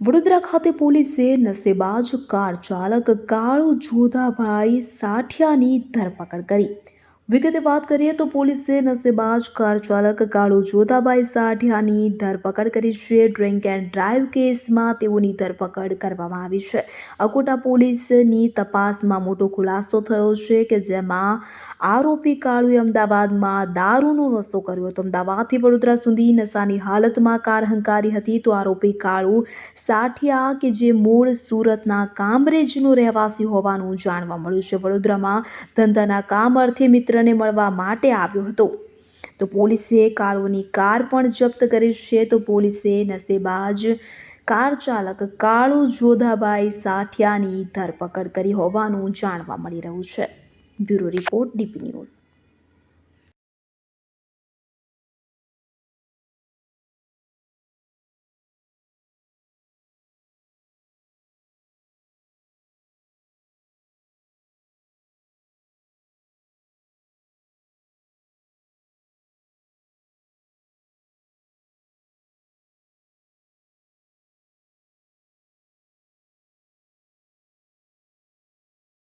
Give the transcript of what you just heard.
વડોદરા ખાતે પોલીસે નશેબાજ કાર ચાલક કાળુ જોધાભાઈ સાઠિયાની ધરપકડ કરી. વિગતે વાત કરીએ તો પોલીસે નશેબાજ કાર ચાલક કાળુ જોધાભાઈ સાઠિયાની ધરપકડ કરી છે. ડ્રિંક એન્ડ ડ્રાઈવ કેસમાં તેઓની ધરપકડ કરવામાં આવી છે. અકોટા પોલીસની તપાસમાં મોટો ખુલાસો થયો છે કે જેમાં આરોપી કાળુએ અમદાવાદમાં દારૂનો નશો કર્યો હતો. અમદાવાદથી વડોદરા સુધી નશાની હાલતમાં કાર હંકારી હતી તો આરોપી કાળુ સાઠિયા કે જે મૂળ સુરતના કામરેજનો રહેવાસી હોવાનું જાણવા મળ્યું છે. વડોદરામાં ધંધાના કામ અર્થે મિત્રને મળવા માટે આવ્યો હતો. તો પોલીસે કાળુની કાર પણ જપ્ત કરી છે. તો પોલીસે નશેબાજ કાર ચાલક કાળુ જોધાભાઈ સાઠિયાની ધરપકડ કરી હોવાનું જાણવા મળી રહ્યું છે. Bureau report DP news.